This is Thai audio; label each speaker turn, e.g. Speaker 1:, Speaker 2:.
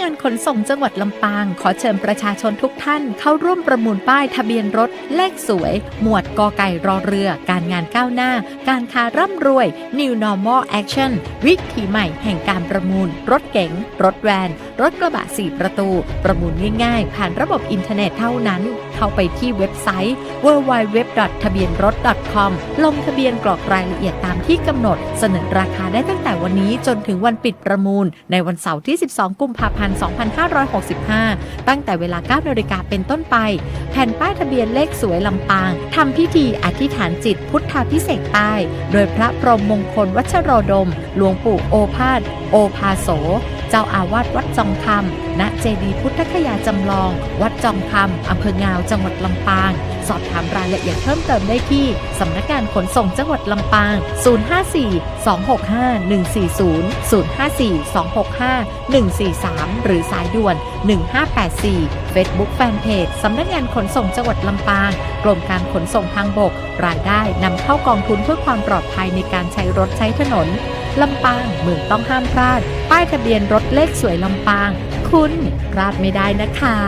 Speaker 1: งานขนส่งจังหวัดลำปาง ขอเชิญประชาชนทุกท่าน เข้าร่วมประมูลป้ายทะเบียนรถ เลขสวย หมวดกอไก่รอเรือ การงานก้าวหน้า การค้าร่ำรวย New Normal Action วิถีใหม่แห่งการประมูล รถเก๋ง รถแวน รถกระบะ 4 ประตู ประมูลง่ายๆ ผ่านระบบอินเทอร์เน็ตเท่านั้น เข้าไปที่เว็บไซต์ www. ทะเบียนรถ .com ลงทะเบียนกรอกรายละเอียดตามที่กำหนด เสนอราคาได้ตั้งแต่วันนี้จนถึงวันปิดประมูล ในวันเสาร์ที่ 12 กุมภาพันธ์ 2565 ตั้งแต่เวลา 9นาฬิกาเป็นต้นไป แผ่นป้ายทะเบียนเลขสวยลำปางทำพิธีอธิษฐานจิตพุทธาพิเศษกป้โดยพระพรหมมงคลวัชโรดม หลวงปู่โอภาสโอภาโส เจ้าอาวาสวัดจองคำณเจดีย์พุทธคยาจำลอง วัดจองคำอำเภองาวจังหวัดลำปาง สอบถามรายละเอียดเพิ่มเติมได้ที่สำนักงานขนส่งจังหวัดลำปาง 054 265 140 054 265 143 หรือสายด่วน 1584 Facebook Fanpage สำนักงานขนส่งจังหวัดลำปาง กรมการขนส่งทางบก รายได้นำเข้ากองทุนเพื่อความปลอดภัยในการใช้รถใช้ถนน ลำปางเมืองต้องห้ามพลาด ป้ายทะเบียนรถเลขสวยลำปาง คุณพลาดไม่ได้นะคะ